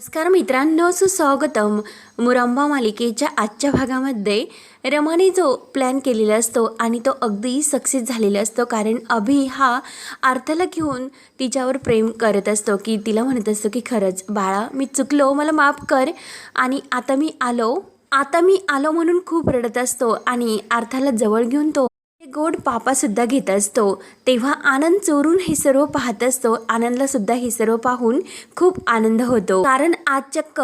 नमस्कार मित्रांनो सुस्वागतम. मुरंबा मालिकेच्या आजच्या भागामध्ये रमाने जो प्लॅन केलेला असतो आणि तो अगदी सक्सेस झालेला असतो कारण अभि हा अर्थाला घेऊन तिच्यावर प्रेम करत असतो की तिला म्हणत असतो की खरंच बाळा मी चुकलो मला माफ कर. आणि आता मी आलो आता मी आलो म्हणून खूप रडत असतो आणि अर्थाला जवळ घेऊन तो हे गोड पापासुद्धा घेत असतो. तेव्हा आनंद चोरून हे सर्व पाहत असतो. आनंदला सुद्धा हे सर्व पाहून खूप आनंद होतो. कारण आज चक्क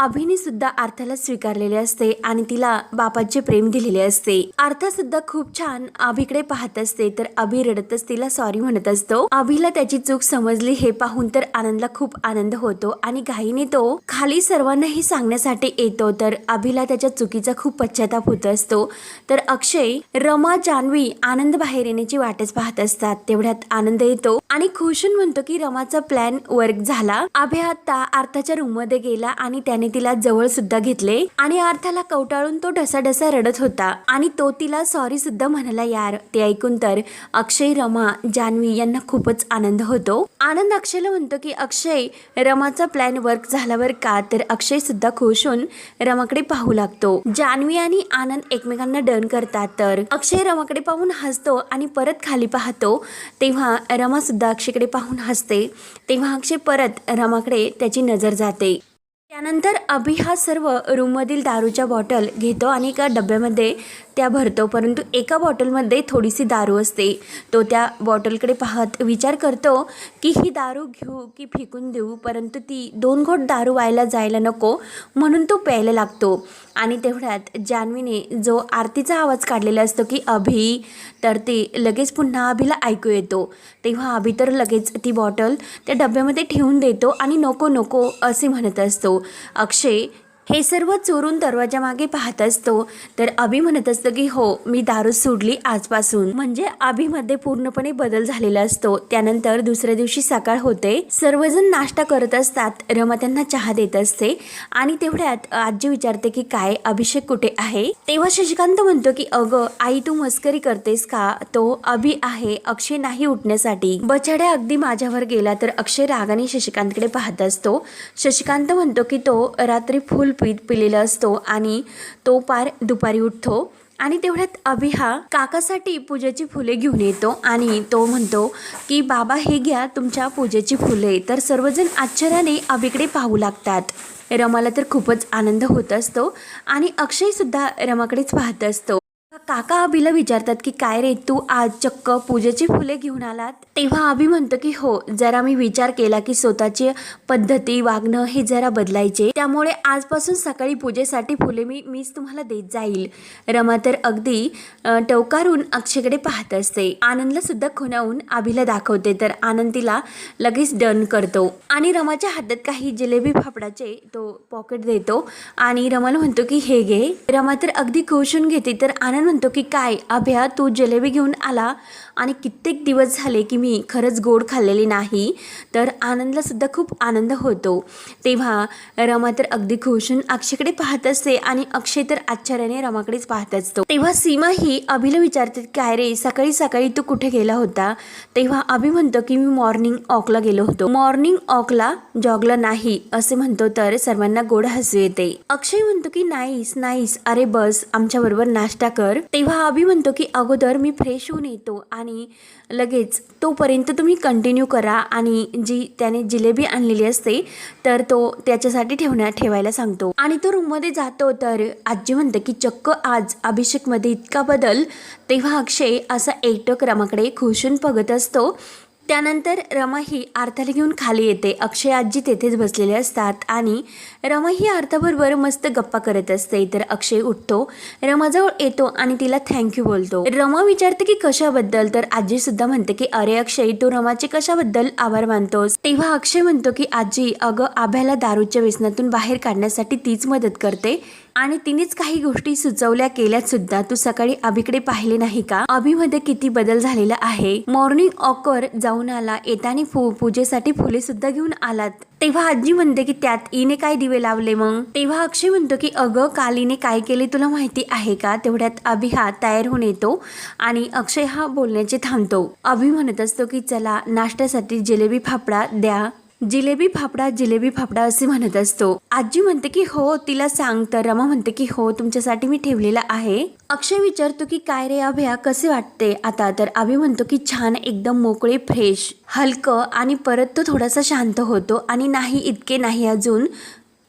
अभिने सुद्धा अर्थाला स्वीकारलेले असते आणि तिला बापाचे प्रेम दिलेले असते. अर्था सुद्धा खूप छान अभिकडे पाहत असते तर अभि रडतच तिला सॉरी म्हणत असतो. अभिला त्याची चूक समजली हे पाहून तर आनंदला खूप आनंद होतो आणि घाईने तो खाली सर्वांनाही सांगण्यासाठी येतो तर अभिला त्याच्या चुकीचा खूप पश्चाताप होत असतो. तर अक्षय रमा जान्हवी आनंद बाहेर येण्याची वाटच पाहत असतात. तेवढ्यात आनंद येतो. आणि खुशून म्हणतो की रमाचा प्लॅन वर्क झाला. अभय आता अर्थाच्या रूममध्ये गेला आणि त्याने तिला जवळ सुद्धा घेतले. आणि अर्थाला कवटाळून तो ढसाढसा रडत होता. आणि तो तिला सॉरी सुद्धा म्हणाला यार ते ऐकून तर अक्षय रमा जान्हवी यांना खूपच आनंद होतो. आनंद अक्षयला म्हणतो की अक्षय रमाचा प्लॅन वर्क झाल्यावर का? तर अक्षय सुद्धा खुश होऊन रमाकडे पाहू लागतो. जान्हवी आणि आनंद एकमेकांना डन करतात. तर अक्षय रमाकडे पाहून हसतो आणि परत खाली पाहतो. तेव्हा रमा सुद्धा अक्षयकडे पाहून हसते. तेव्हा अक्षय परत रमाकडे त्याची नजर जाते. त्यानंतर अभि हा सर्व रूममधील दारूच्या बॉटल घेतो आणि एका डब्यामध्ये त्या भरतो परंतु एका बॉटलमध्ये थोडीशी दारू असते. तो त्या बॉटलकडे पाहत विचार करतो की ही दारू घेऊ की फेकून देऊ परंतु ती दोन घोट दारू व्हायला जायला नको म्हणून तो प्यायला लागतो. आणि तेवढ्यात जान्हवीने जो आरतीचा आवाज काढलेला असतो की अभि तर ते लगेच पुन्हा अभिला ऐकू येतो. तेव्हा अभि तर लगेच ती बॉटल त्या डब्यामध्ये ठेवून देतो आणि नको नको असे म्हणत असतो. अक्षय हे सर्व चोरून दरवाजा मागे पाहत असतो. तर अभि म्हणत असतो की हो मी दारू सोडली आजपासून. म्हणजे अभिमध्ये पूर्णपणे बदल झालेला असतो. त्यानंतर दुसऱ्या दिवशी सकाळ होते. सर्वजण नाश्ता करत असतात. रमा त्यांना चहा देत असते. आणि तेवढ्यात आजी विचारते की काय अभिषेक कुठे आहे? तेव्हा शशिकांत म्हणतो की अगं आई तू मस्करी करतेस का? तो अभि आहे. अक्षय नाही उठण्यासाठी. बछड्या अगदी माझ्यावर गेला तर अक्षय रागाने शशिकांतकडे पाहत असतो. शशिकांत म्हणतो की तो रात्री फुल पीठ पिलेला असतो आणि तो पार दुपारी उठतो. आणि तेवढ्यात अभि हा काकासाठी पूजेची फुले घेऊन येतो आणि तो म्हणतो की बाबा हे घ्या तुमच्या पूजेची फुले. तर सर्वजण आश्चर्याने अभिकडे पाहू लागतात. रमाला तर खूपच आनंद होत असतो आणि अक्षयसुद्धा रमाकडेच पाहत असतो. काका अभिला विचारतात की काय रे तू आज चक्क पूजेची फुले घेऊन आलात? तेव्हा अभि म्हणतो की हो जरा मी विचार केला की स्वतःची पद्धती वागणं हे जरा बदलायचे. त्यामुळे आजपासून सकाळी पूजेसाठी फुले मी मीच तुम्हाला देत जाईल. रमा तर अगदी टवकारून अक्षयकडे पाहत असते. आनंदला सुद्धा खुणावून अभिला दाखवते तर आनंद तिला लगेच डन करतो. आणि रमाच्या हातात काही जिलेबी फाफडाचे तो पॉकेट देतो. आणि रमाला म्हणतो की हे घे. रमा तर अगदी खुशून घेते तर आनंद म्हणतो की काय अभ्या तू जिलेबी घेऊन आला आणि कित्येक दिवस झाले की मी खरंच गोड खाल्लेली नाही तर आनंदलासुद्धा खूप आनंद होतो. तेव्हा रमा तर अगदी खुशून अक्षयकडे पाहत असते आणि अक्षय तर आश्चर्याने रमाकडेच पाहत असतो. तेव्हा सीमा ही अभिला विचारते काय रे सकाळी सकाळी तू कुठे गेला होता? तेव्हा अभि म्हणतो की मी मॉर्निंग ऑकला गेलो होतो. मॉर्निंग ऑकला जॉगला नाही असे म्हणतो तर सर्वांना गोड हसू येते. अक्षय म्हणतो की नाईस नाईस अरे बस आमच्याबरोबर नाश्ता कर. तेव्हा अभि म्हणतो की अगोदर मी फ्रेश होऊन येतो आणि लगेच तोपर्यंत तुम्ही कंटिन्यू करा. आणि जी त्याने जिलेबी आणलेली असते तर तो त्याच्यासाठी ठेवण्या ठेवायला सांगतो. आणि तो रूममध्ये जातो तर आजी म्हणते की चक्क आज अभिषेकमध्ये इतका बदल. तेव्हा अक्षय असा एकटक रमाकडे खुशून बघत असतो. त्यानंतर रमा ही अर्थाला घेऊन खाली येते. अक्षय आजी तेथेच बसलेले असतात आणि रमा ही अर्थाबरोबर मस्त गप्पा करत असते. तर अक्षय उठतो. रमाजवळ येतो आणि तिला थँक्यू बोलतो. रमा विचारते की कशाबद्दल? तर आजी सुद्धा म्हणते की अरे अक्षय तू रमाचे कशाबद्दल आभार मानतोस? तेव्हा अक्षय म्हणतो की आजी अगं आभ्याला दारूच्या व्यसनातून बाहेर काढण्यासाठी तीच मदत करते आणि तिनेच काही गोष्टी सुचवल्या केल्यात सुद्धा. तू सकाळी अभिकडे पाहिले नाही का? अभिमध्ये किती बदल झालेला आहे. मॉर्निंग ऑकर जाऊन आला. येताना फु पूजेसाठी फुले सुद्धा घेऊन आलात. तेव्हा आजी म्हणते की त्यात इने काय दिवे लावले मग? तेव्हा अक्षय म्हणतो की अगं काल इने काय केले तुला माहिती आहे का? तेवढ्यात अभि हा तयार होऊन येतो आणि अक्षय हा बोलण्याचे थांबतो. अभि म्हणत असतो की चला नाश्त्यासाठी जिलेबी फाफडा द्या. जिलेबी फाफडा जिलेबी फाफडा असे म्हणत असतो. आजी म्हणते की हो तिला सांग तर. रमा म्हणते की हो तुमच्यासाठी मी ठेवलेला आहे. अक्षय विचारतो की काय रे अभ्या कसे वाटते? आता तर अभि म्हणतो की छान एकदम मोकळे फ्रेश हलकं आणि परत तो थोडासा शांत होतो आणि नाही इतके नाही अजून.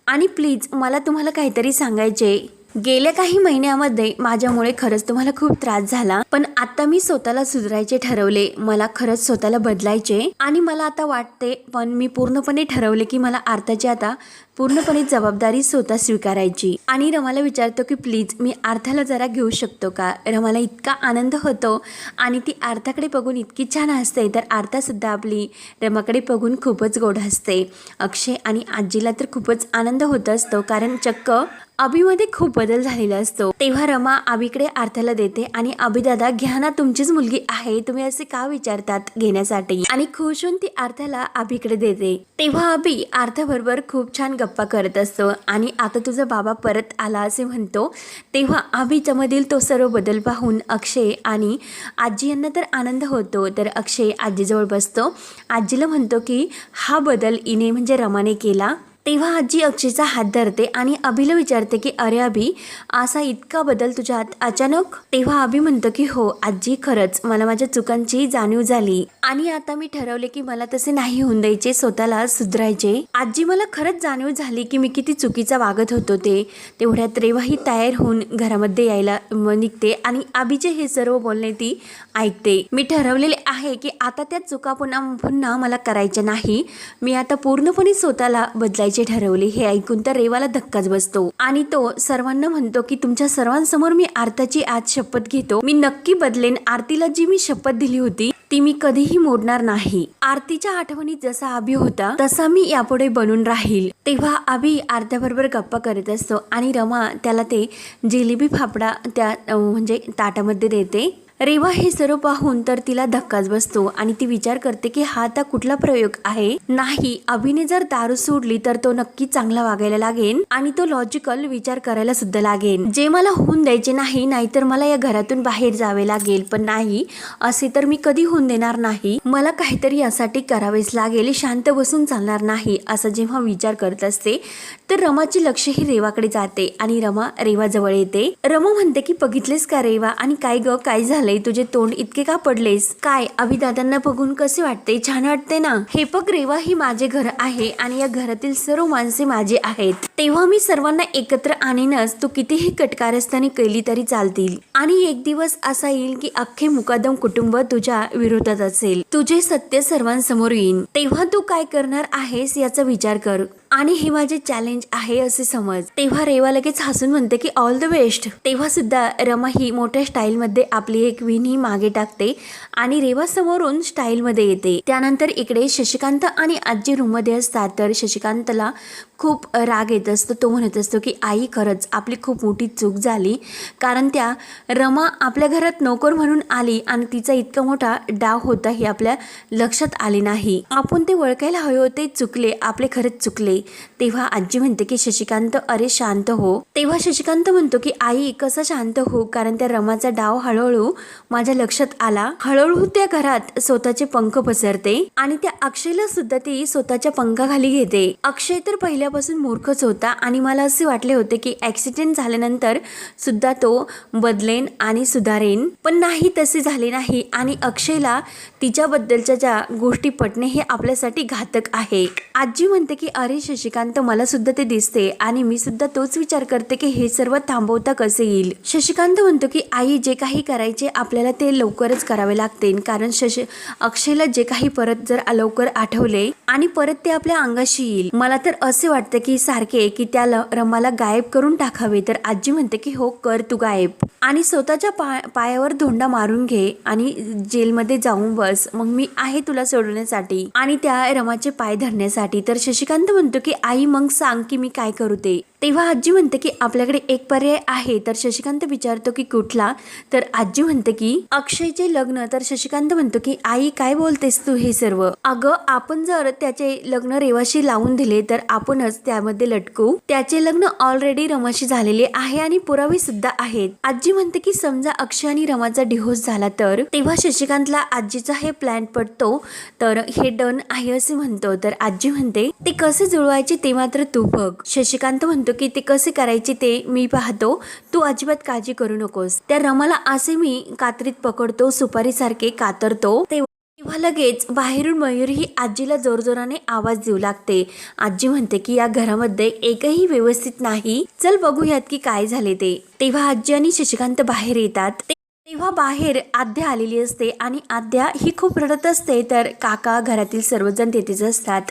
आणि प्लीज मला तुम्हाला काहीतरी सांगायचे गेल्या काही महिन्यामध्ये माझ्यामुळे खरंच तुम्हाला खूप त्रास झाला पण आता मी स्वतःला सुधारायचे ठरवले. मला खरंच स्वतःला बदलायचे. आणि मला आता वाटते पण मी पूर्णपणे ठरवले की मला आर्थाची आता पूर्णपणे जबाबदारी स्वतः स्वीकारायची. आणि रमाला विचारतो की प्लीज मी आर्थाला जरा घेऊ शकतो का? रमाला इतका आनंद होतो आणि ती आर्थाकडे बघून इतकी छान हसते तर आर्थासुद्धा आपली रमाकडे बघून खूपच गोड हसते. अक्षय आणि आजीला तर खूपच आनंद होत असतो कारण चक्क अभिमध्ये खूप बदल झालेला असतो. तेव्हा रमा अभिकडे अर्थाला देते आणि अभिदादा घ्या ना तुमचीच मुलगी आहे तुम्ही असे का विचारतात घेण्यासाठी? आणि खुश होऊन ती अर्थाला अभिकडे देते. तेव्हा अभि अर्थाबरोबर खूप छान गप्पा करत असतो. आणि आता तुझा बाबा परत आला असे म्हणतो. तेव्हा अभिच्या तो सर्व बदल पाहून अक्षय आणि आजी यांना तर आनंद होतो. तर अक्षय आजीजवळ बसतो. आजीला म्हणतो की हा बदल इने म्हणजे रमाने केला. तेव्हा आजी अक्षयचा हात धरते आणि अभिला विचारते की अरे अभि असा इतका बदल तुझ्या अचानक? तेव्हा अभि म्हणतो की हो आजी खरंच. मला माझ्या चुकांची जाणीव झाली. आणि आता मी ठरवले की मला तसे नाही होऊन द्यायचे स्वतःला सुधरायचे. आजी मला खरंच जाणीव झाली की मी किती चुकीचा वागत होतो ते. तेवढ्यात रेवाही तयार होऊन घरामध्ये यायला निघते आणि अभिचे हे सर्व बोलणे ती ऐकते. मी ठरवलेले आहे की आता त्या चुका पुन्हा पुन्हा मला करायच्या नाही. मी आता पूर्णपणे स्वतःला बदलायचे ठरवले हे ऐकून तर रेवाला धक्काच बसतो. आणि तो सर्वांना म्हणतो की तुमच्या सर्वांसमोर मी आरताची आज शपथ घेतो. मी नक्की बदलेन. आरतीला जी मी शपथ दिली होती ती मी कधीही मोडणार नाही. आरतीच्या आठवणीत जसा अभि होता तसा मी यापुढे बनून राहील. तेव्हा अभि आरत्याबरोबर गप्पा करत असतो आणि रमा त्याला ते जिलेबी फाफडा त्या म्हणजे ताटामध्ये देते. रेवा हे सर्व पाहून तर तिला धक्काच बसतो आणि ती विचार करते की हा आता कुठला प्रयोग आहे? नाही अभिने जर दारू सोडली तर तो नक्की चांगला वागायला लागेल आणि तो लॉजिकल विचार करायला सुद्धा लागेल जे मला होऊन द्यायचे नाही नाहीतर मला या घरातून बाहेर जावे लागेल. पण नाही असे तर मी कधी होऊन देणार नाही. मला काहीतरी यासाठी करावेच लागेल. शांत बसून चालणार नाही असा जेव्हा विचार करत असते तर रमाचे लक्ष ही रेवाकडे जाते आणि रमा रेवाजवळ येते. रमा म्हणते की बघितलेस का रेवा? आणि काय ग? काय झालं झाले तुझे तोंड इतके का पडलेस? काय अभिदादांना बघून कसे वाटते? छान वाटते ना? हे पग रेवा ही माझे घर आहे आणि या घरातील सर्व माणसे माझे आहेत. तेव्हा मी सर्वांना एकत्र आणीनच. तू कितीही कटकारस्थाने केली तरी चालतील. आणि एक दिवस असा येईल की अख्खे मुकादम कुटुंब तुझ्या विरोधात असेल. तुझे सत्य सर्वांसमोर येईल तेव्हा तू काय करणार आहेस याचा विचार कर. आणि हे माझे चॅलेंज आहे असे समज. तेव्हा रेवा लगेच हसून म्हणते की ऑल द बेस्ट तेव्हा सुद्धा रमा ही मोठ्या स्टाईलमध्ये आपली एक विण ही मागे टाकते आणि रेवा समोरून स्टाईलमध्ये येते. त्यानंतर इकडे शशिकांत आणि आजी रूममध्ये असतात. तर शशिकांतला खूप राग येत असतो. तो म्हणत असतो की आई खरंच आपली खूप मोठी चूक झाली. कारण त्या रमा आपल्या घरात नोकर म्हणून आली आणि तिचा इतका मोठा डाव होता हे आपल्या लक्षात आले नाही. आपण ते ओळखायला हवे होते चुकले आपले खरंच चुकले. तेव्हा आजी म्हणते की शशिकांत अरे शांत हो. तेव्हा शशिकांत म्हणतो की आई कसं शांत हो? कारण त्या रमाचा डाव हळूहळू माझ्या लक्षात आला. हळूहळू त्या घरात स्वतःचे पंख पसरते आणि त्या अक्षयला सुद्धा ती स्वतःच्या पंखाखाली घेते. अक्षय तर पहिल्या पहिल्यापासून मूर्खच होता आणि मला असे वाटले होते की ऍक्सिडेंट झाल्यानंतर सुद्धा तो बदलेन आणि सुधारेन. पण नाही तसे झाले नाही आणि अक्षयला तिच्याबद्दलच्या ज्या गोष्टी पटणे हे आपल्यासाठी घातक आहे. आजी म्हणते की अरे शशिकांत मला सुद्धा ते दिसते आणि मी सुद्धा तोच विचार करते की हे सर्व थांबवता कसे येईल? शशिकांत म्हणतो की आई जे काही करायचे आपल्याला ते लवकरच करावे लागते कारण शशी अक्षयला जे काही परत जर लवकर आठवले आणि परत ते आपल्या अंगाशी येईल. मला तर असे वाटते वाटतं की सारखे की त्या ल- रमाला गायब करून टाकावे. तर आजी म्हणते की हो कर तू गायब. आणि स्वतःच्या पा पायावर धोंडा मारून घे आणि जेलमध्ये जाऊन बस. मग मी आहे तुला सोडवण्यासाठी आणि त्या रमाचे पाय धरण्यासाठी. तर शशिकांत म्हणतो की आई मग सांग की मी काय करू ते. तेव्हा आजी म्हणते की आपल्याकडे एक पर्याय आहे. तर शशिकांत विचारतो की कुठला? तर आजी म्हणते की अक्षयचे लग्न. तर शशिकांत म्हणतो की आई काय बोलतेस तू हे सर्व? अगं आपण जर त्याचे लग्न रेवाशी लावून दिले तर आपणच त्यामध्ये लटकू. त्याचे लग्न ऑलरेडी रमाशी झालेले आहे आणि पुरावे सुद्धा आहेत. आजी म्हणते की समजा अक्षय आणि रमाचा डिहोस झाला तर? तेव्हा शशिकांतला आजीचा हे प्लॅन पडतो तर हे डन आहे असे म्हणतो. तर आजी म्हणते ते कसे जुळवायचे ते मात्र तू बघ. शशिकांत म्हणतो की ते कसे करायचे ते मी पाहतो. तू अजिबात काळजी करू नकोस. त्या रमाला असे मी कात्रीत पकडतो सुपारीसारखे कातरतो. ते तेव्हा लगेच बाहेरून मयूर ही आजीला जोरजोराने आवाज देऊ लागते. आजी म्हणते की या घरामध्ये एकही व्यवस्थित नाही. चल बघूयात की काय झाले ते. तेव्हा आजी आणि शशिकांत बाहेर येतात. ते- तेव्हा बाहेर आद्या आलेली असते आणि आद्या ही खूप रडत असते. तर काका घरातील सर्वजण तेथेच असतात.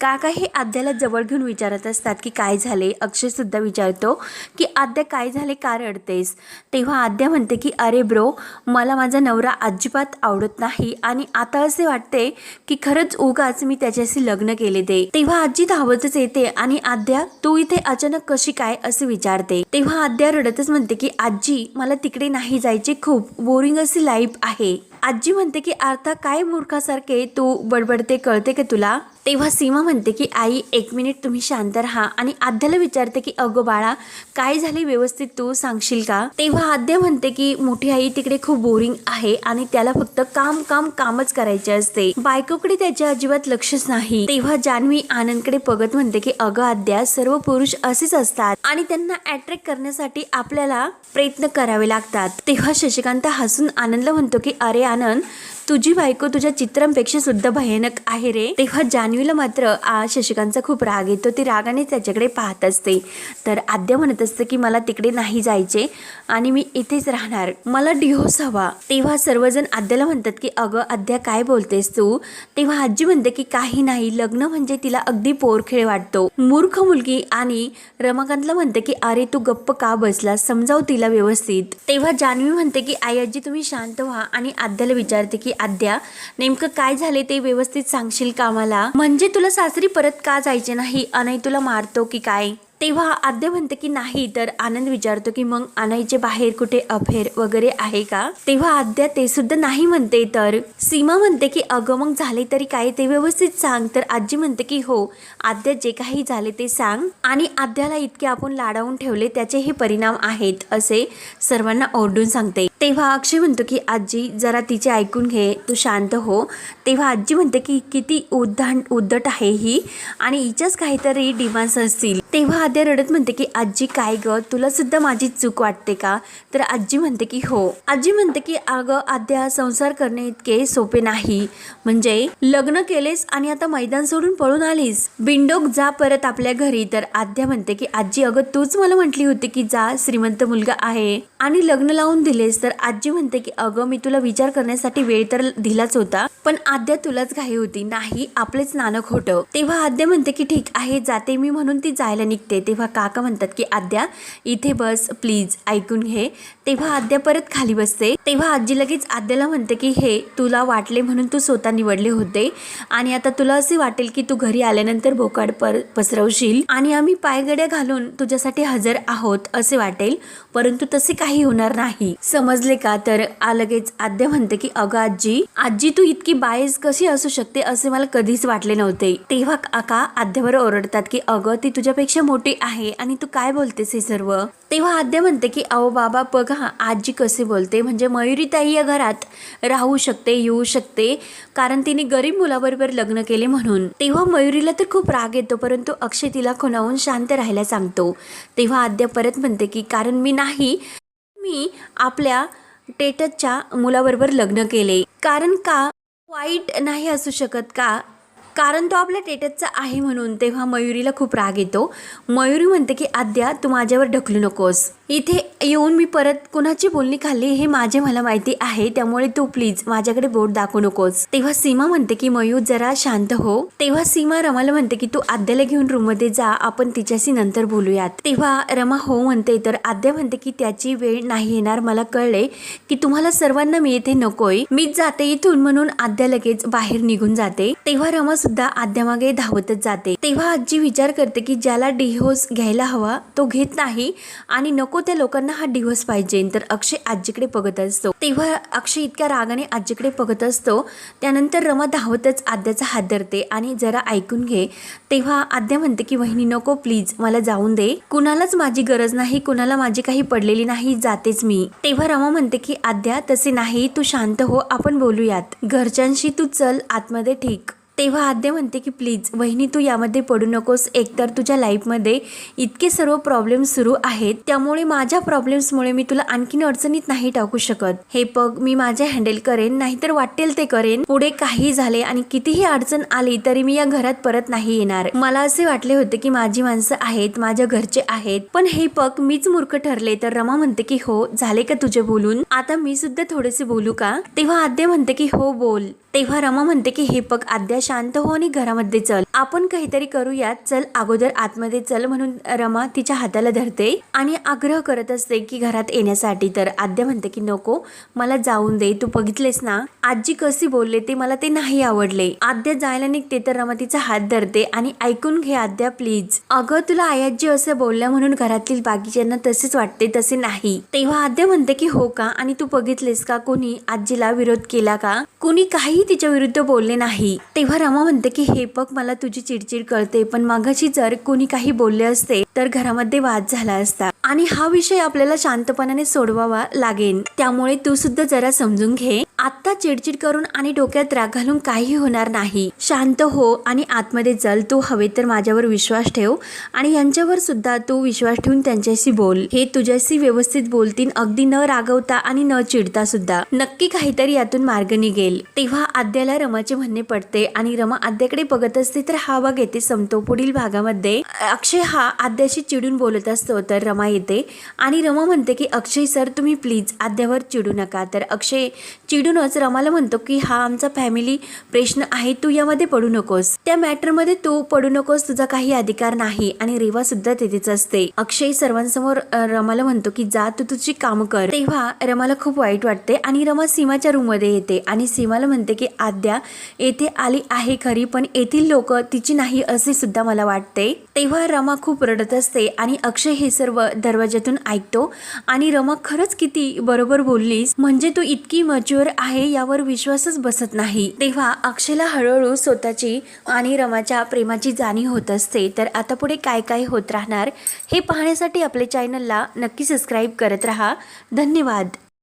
काका हे आद्याला जवळ घेऊन विचारत असतात की काय झाले? अक्षयसुद्धा विचारतो की आद्या काय झाले? का रडतेस? तेव्हा आद्या म्हणते की अरे ब्रो मला माझा नवरा अजिबात आवडत नाही आणि आता असे वाटते की खरंच उगाच मी त्याच्याशी लग्न केले ते तेव्हा आजी धावतच येते आणि आद्या तू इथे अचानक कशी काय? असे विचारते. तेव्हा आद्या रडतच म्हणते की आजी मला तिकडे नाही जायचे खूप. बोरिंग अशी लाईफ आहे. आजी म्हणते की अर्था काय मूर्खासारखे तू बडबडते कळते का तुला? तेव्हा सीमा म्हणते की आई एक मिनिट तुम्ही शांत राहा. आणि आद्याला विचारते की अगो बाळा काय झाले व्यवस्थित तू सांगशील का? तेव्हा आद्या म्हणते की मोठी आई तिकडे खूप बोरिंग आहे आणि त्याला फक्त काम काम कामच करायचे असते. बायकोकडे त्याच्या अजिबात लक्षच नाही. तेव्हा जान्हवी आनंदकडे बघत म्हणते की अगं आद्या सर्व पुरुष असेच असतात आणि त्यांना अट्रॅक्ट करण्यासाठी आपल्याला प्रयत्न करावे लागतात. तेव्हा शशिकांत हसून आनंदला म्हणतो की अरे आनंद तुझी बायको तुझ्या चित्रांपेक्षा सुद्धा भयानक आहे रे. तेव्हा जान्हवीला मात्र आ शशिकांतचा खूप राग येतो. ती रागाने त्याच्याकडे पाहत असते. तर आद्या म्हणत असते की मला तिकडे नाही जायचे आणि मी इथेच राहणार. मला डिहोस हवा. तेव्हा सर्वजण आद्याला म्हणतात की अगं आद्या काय बोलतेस तू? तेव्हा आजी म्हणते की काही नाही. लग्न म्हणजे तिला अगदी पोरखेळ वाटतो. मूर्ख मुलगी आणि रमाकांतला म्हणते की अरे तू गप्प का बसला समजाव तिला व्यवस्थित. तेव्हा जान्हवी म्हणते की आई आजी तुम्ही शांत व्हा. आणि आद्याला विचारते की आद्या नेमकं काय झाले ते व्यवस्थित सांगशील का मला? म्हणजे तुला सासरी परत का जायचे नाही? अनय तुला मारतो की काय? तेव्हा आद्या म्हणते की नाही तर आनंद विचारतो की मग आणायचे बाहेर कुठे अफेर वगैरे आहे का? तेव्हा आद्या ते सुद्धा नाही म्हणते तर सीमा म्हणते की अगं मग झाले तरी काय? ते व्यवस्थित सांग. तर आजी म्हणते की हो आद्या जे काही झाले ते सांग. आणि आद्याला इतके आपण लाडावून ठेवले त्याचे हे परिणाम आहेत असे सर्वांना ओरडून सांगते. तेव्हा अक्षय म्हणतो की आजी जरा तिचे ऐकून घे तू शांत हो. तेव्हा आजी म्हणते की किती उद्धान उद्धट आहे ही आणि हिच्याच काहीतरी डिमांड्स असतील. तेव्हा आद्या रडत म्हणते की आजी काय ग? तुला सुद्धा माझी चूक वाटते का? तर आजी म्हणते की हो. आजी म्हणते की अगं आद्या संसार करणे इतके सोपे नाही. म्हणजे लग्न केलेस आणि आता मैदान सोडून पळून आलीस. बिंडोक जा परत आपल्या घरी. तर आद्या म्हणते की आजी अगं तूच मला म्हटली होती की जा श्रीमंत मुलगा आहे आणि लग्न लावून दिलेस तर आजी म्हणते की अगं मी तुला विचार करण्यासाठी वेळ तर दिलाच होता. पण आद्या तुलाच घाई होती. नाही आपलेच नाणं खोटं. तेव्हा आद्या म्हणते की ठीक आहे जाते मी म्हणून ती जायला निघते. तेव्हा काका म्हणतात की आद्या इथे बस प्लीज ऐकून घे. तेव्हा आद्या परत खाली बसते. तेव्हा आजी लगेच आद्याला म्हणते की हे तुला वाटले म्हणून तू स्वतः निवडले होते आणि आता तुला असे वाटेल की तू घरी आल्यानंतर बोकाड पर पसरवशील आणि आम्ही पायगड्या घालून तुझ्यासाठी हजर आहोत असे वाटेल. परंतु तसे काही होणार नाही. समजले का? तर लगेच आद्या म्हणते की अगं आजी आजी तू इतकी बायस कशी असू शकते असे मला कधीच वाटले नव्हते. तेव्हा काका आद्यावर ओरडतात की अगं ती तुझ्यापेक्षा मोठी आहे आणि तू काय बोलतेस हे सर्व? तेव्हा आद्या म्हणते की अहो बाबा बघा आजी कसे बोलते. म्हणजे मयुरी ताई या घरात राहू शकते येऊ शकते कारण तिने गरीब मुलाबरोबर लग्न केले म्हणून. तेव्हा मयुरीला तर खूप राग येतो परंतु अक्षय तिला खुणावून शांत राहायला सांगतो. तेव्हा आद्या परत म्हणते की कारण मी नाही मी आपल्या टेटसच्या मुलाबरोबर लग्न केले. कारण का वाईट नाही असू शकत का? कारण तो आपल्या टेटसचा आहे म्हणून तेव्हा मयुरीला खूप राग येतो. मयुरी म्हणते की आद्या तू माझ्यावर ढकलू नकोस. इथे येऊन मी परत कुणाची बोलणी खाल्ली हे माझे मला माहिती आहे. त्यामुळे तू प्लीज माझ्याकडे बोट दाखवू नकोस. तेव्हा सीमा म्हणते की मयूर जरा शांत हो. तेव्हा सीमा रमाला म्हणते की तू आद्याला घेऊन रूममध्ये जा. आपण तिच्याशी नंतर बोलूयात. तेव्हा रमा हो म्हणते तर आद्या म्हणते की त्याची वेळ नाही येणार. मला कळले की तुम्हाला सर्वांना मी इथे नकोय. मीच जाते इथून म्हणून आद्या लगेच बाहेर निघून जाते. तेव्हा रमा सुद्धा आद्यामागे धावतच जाते. तेव्हा आजी विचार करते की ज्याला डिहोस घ्यायला हवा तो घेत नाही आणि नको त्या लोकांना हा डिव्होर्स पाहिजे. तर अक्षय आजीकडे बघत असतो. तेव्हा अक्षय इतक्या रागाने आजीकडे बघत असतो. त्यानंतर रमा धावतच आद्याचा हात धरते आणि जरा ऐकून घे. तेव्हा आद्या म्हणते की वहिनी नको प्लीज मला जाऊन दे. कुणालाच माझी गरज नाही कुणाला माझी काही पडलेली नाही जातेच मी. तेव्हा रमा म्हणते की आद्या तसे नाही तू शांत हो आपण बोलूयात. घरच्यांशी तू चल आतमध्ये ठीक. तेव्हा आद्य म्हणते की प्लीज वहिनी तू यामध्ये पडू नकोस. एकतर तुझ्या लाईफमध्ये इतके सर्व प्रॉब्लेम सुरू आहेत. त्यामुळे माझ्या प्रॉब्लेम्समुळे मी तुला आणखीन अडचणीत नाही टाकू शकत. हे पग मी माझे हँडल करेन नाहीतर वाटेल ते करेन. पुढे काही झाले आणि कितीही अडचण आली तरी मी या घरात परत नाही येणार. मला असे वाटले होते की माझी माणसं आहेत माझ्या घरचे आहेत. पण हे पग मीच मूर्ख ठरले. तर रमा म्हणते की हो झाले का तुझे बोलून? आता मी सुद्धा थोडेसे बोलू का? तेव्हा आद्य म्हणते की हो बोल. तेव्हा रमा म्हणते की हे पग आद्या शांत हो आणि घरामध्ये चल. आपण काहीतरी करूयात. चल अगोदर आतमध्ये चल म्हणून रमा तिच्या हाताला धरते आणि आग्रह करत असते की घरात येण्यासाठी. तर आद्या म्हणते की नको मला जाऊन दे. तू बघितलेस ना? आजी कशी बोलले ते मला ते नाही आवडले. आद्या जायला निघते तर रमा तिचा हात धरते आणि ऐकून घे आद्या प्लीज. अगं तुला आयाजी असं बोलल्या म्हणून घरातील बाकीच्यांना तसेच वाटते तसे नाही. तेव्हा आद्या म्हणते की हो का? आणि तू बघितलेस का? कोणी आजीला विरोध केला का? कुणी काही तिच्या विरुद्ध बोलले नाही. तेव्हा रमा म्हणते की हे बघ मला तुझी चिडचिड कळते पण मागाशी जर कोणी काही बोलले असते तर घरामध्ये वाद झाला असता. आणि हा विषय आपल्याला शांतपणाने सोडवावा लागेल. त्यामुळे तू सुद्धा जरा समजून घे. आता चिडचिड करून आणि डोक्यात राग घालून काही होणार नाही. शांत हो आणि आतमध्ये चल. तू हवे तर माझ्यावर विश्वास ठेव आणि यांच्यावर सुद्धा तू विश्वास ठेवून त्यांच्याशी बोल. हे तुझ्याशी व्यवस्थित बोलतील. अगदी न रागवता आणि न चिडता सुद्धा. नक्की काहीतरी यातून मार्ग निघेल. तेव्हा आद्याला रमाचे म्हणणे पडते आणि रमा आद्याकडे बघत असते तर हा भाग येते संपतो. पुढील भागामध्ये अक्षय हा आद्याशी चिडून बोलत असतो तर रमा येते आणि रमा म्हणते की अक्षय सर तुम्ही प्लीज आद्यावर चिडू नका. तर अक्षय चिडूनच रमाला म्हणतो की हा आमचा फॅमिली प्रश्न आहे तू यामध्ये पडू नकोस. त्या मॅटरमध्ये तू पडू नकोस तुझा काही अधिकार नाही. आणि रेवा सुद्धा तिथेच असते. अक्षय सर्वांसमोर रमाला म्हणतो की जा तू तुझी काम कर. तेव्हा रमाला खूप वाईट वाटते आणि रमा सीमाच्या रूममध्ये येते आणि सीमाला म्हणते की आद्या येथे आली आहे खरी पण येथील लोक तिची नाही असे सुद्धा मला वाटते. तेव्हा रमा खूप रडत असते आणि अक्षय हे सर्व दरवाज्यातून ऐकतो. आणि रमा खरंच किती बरोबर बोललीस. म्हणजे तू इतकी मच्युअर आहे यावर विश्वासच बसत नाही. तेव्हा अक्षयला हळूहळू स्वतःची आणि रमाच्या प्रेमाची जाणीव होत असते. तर आता पुढे काय काय होत राहणार हे पाहण्यासाठी आपल्या चॅनलला नक्की सबस्क्राईब करत राहा. धन्यवाद.